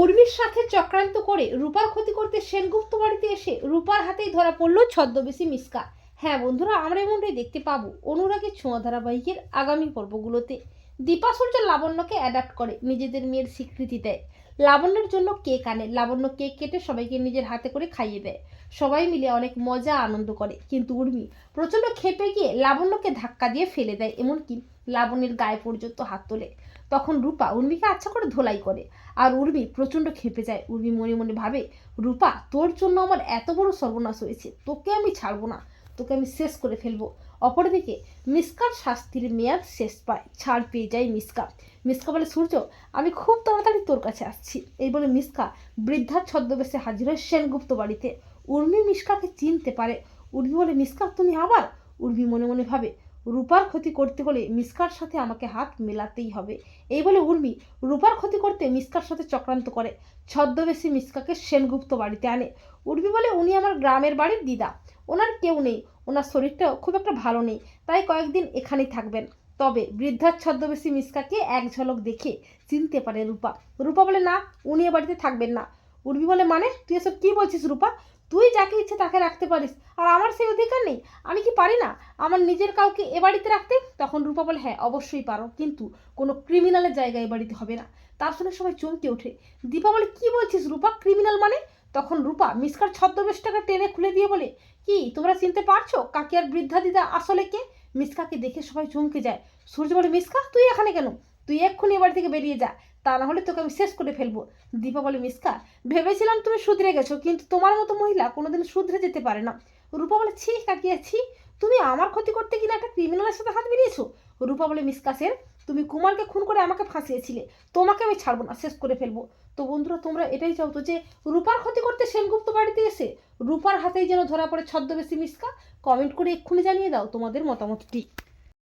উর্মির সাথে চক্রান্ত করে রূপার ক্ষতি করতে সেনগুপ্ত বাড়িতে এসে রূপার হাতেই ধরা পড়ল ছদ্মবেশী মিসকা। হ্যাঁ বন্ধুরা, আমরা এমনটাই দেখতে পাবো অনুরাগের ছোঁয়া ধারাবাহিকের আগামী পর্বগুলোতে। দীপা সূর্য লাবণ্যকে অ্যাডাপ্ট করে, নিজেদের মেয়ের স্বীকৃতি দেয়। লাবণ্যের জন্য কেক আনে। লাবণ্য কেক কেটে সবাইকে নিজের হাতে করে খাইয়ে দেয়। সবাই মিলে অনেক মজা, আনন্দ করে। কিন্তু উর্মি প্রচণ্ড খেপে গিয়ে লাবণ্যকে ধাক্কা দিয়ে ফেলে দেয়, এমনকি লাবণ্যের গায়ে পর্যন্ত হাত তোলে। তখন রূপা উর্মিকে আচ্ছা করে ধোলাই করে। আর উর্মি প্রচণ্ড খেপে যায়। উর্মি মনে মনে ভাবে, রূপা, তোর জন্য আমার এত বড় সর্বনাশ হয়েছে। তোকে আমি ছাড়বো না। তোকে আমি শেষ করে ফেলব। অপরদিকে, মিসকার শাস্তির মেয়াদ শেষ পায়। ছাড় পেয়ে যায় মিসকা। মিসকা বলে, সূর্য, আমি খুব তাড়াতাড়ি তোর কাছে আসছি। এই বলে মিসকা বৃদ্ধার ছদ্মবেশে হাজির হয় সেনগুপ্ত বাড়িতে। উর্মি মিসকাকে চিনতে পারে। উর্মি বলে, মিসকা, তুমি আবার? উর্মি মনে মনে ভাবে, রূপার ক্ষতি করতে হলে মিসকার সাথে আমাকে হাত মেলাতেই হবে। এই বলে উর্মি, রূপার ক্ষতি করতে মিসকার সাথে চক্রান্ত করে। ছদ্মবেশী মিসকাকে সেনগুপ্ত বাড়িতে আনে। উর্মি বলে, উনি আমার গ্রামের বাড়ির দিদা। ওনার কেউ নেই, ওনার শরীরটাও খুব একটা ভালো নেই, তাই কয়েকদিন এখানেই থাকবেন। তবে বৃদ্ধার ছদ্মবেশী মিসকাকে এক ঝলক দেখে চিনতে পারে রূপা। রূপা বলে, না, উনি এ বাড়িতে থাকবেন না। উর্বি বলে মানে? তুই এসব কী বলছিস রূপা? তুই যাকে ইচ্ছে তাকে রাখতে পারিস, আর আমার সেই অধিকার নেই? আমি কি পারি না? আমার নিজের কাউকে এ বাড়িতে রাখতে? তখন রূপা বলে হ্যাঁ অবশ্যই পারো, কিন্তু কোনো ক্রিমিনালের জায়গায় এ বাড়িতে হবে না। তার শুনে সবাই চমকে ওঠে। দীপা বলে, কী বলছিস রূপা? ক্রিমিনাল মানে? তখন রূপা মিসকার ছদ্মবেশটাকে টেনে খুলে দিয়ে বলে, কি, তোমরা চিনতে পারছ কাকে আর বৃদ্ধা দিদা আসলে কে? মিসকাকে দেখে সবাই চমকে যায়। সূর্য বলে, মিসকা, তুই এখানে কেন? তুই এক্ষুনি এ বাড়ি থেকে বেরিয়ে যা, তা না হলে তোকে আমি শেষ করে ফেলব। দীপা বলে, মিসকা, ভেবেছিলাম তুমি শুধরে গেছো, কিন্তু তোমার মতো মহিলা কোনোদিন শুধরে যেতে পারে না। রূপা বলে, ছি কাকিয়া ছি, তুমি আমার ক্ষতি করতে কিনা একটা ক্রিমিনালের সাথে হাত মিলিয়েছো? রূপা বলে, মিসকা সেন তুমি কুমারকে খুন করে আমাকে ফাঁসিয়েছিলে, তোমাকে আমি ছাড়বো না, শেষ করে ফেলব। তো বন্ধুরা, তোমরা এটাই চাও তো যে রূপার ক্ষতি করতে সেনগুপ্ত বাড়িতে এসে রূপার হাতেই যেন ধরা পড়ে ছদ্মবেশী মিসকা কমেন্ট করে এক্ষুনি জানিয়ে দাও তোমাদের মতামতটি।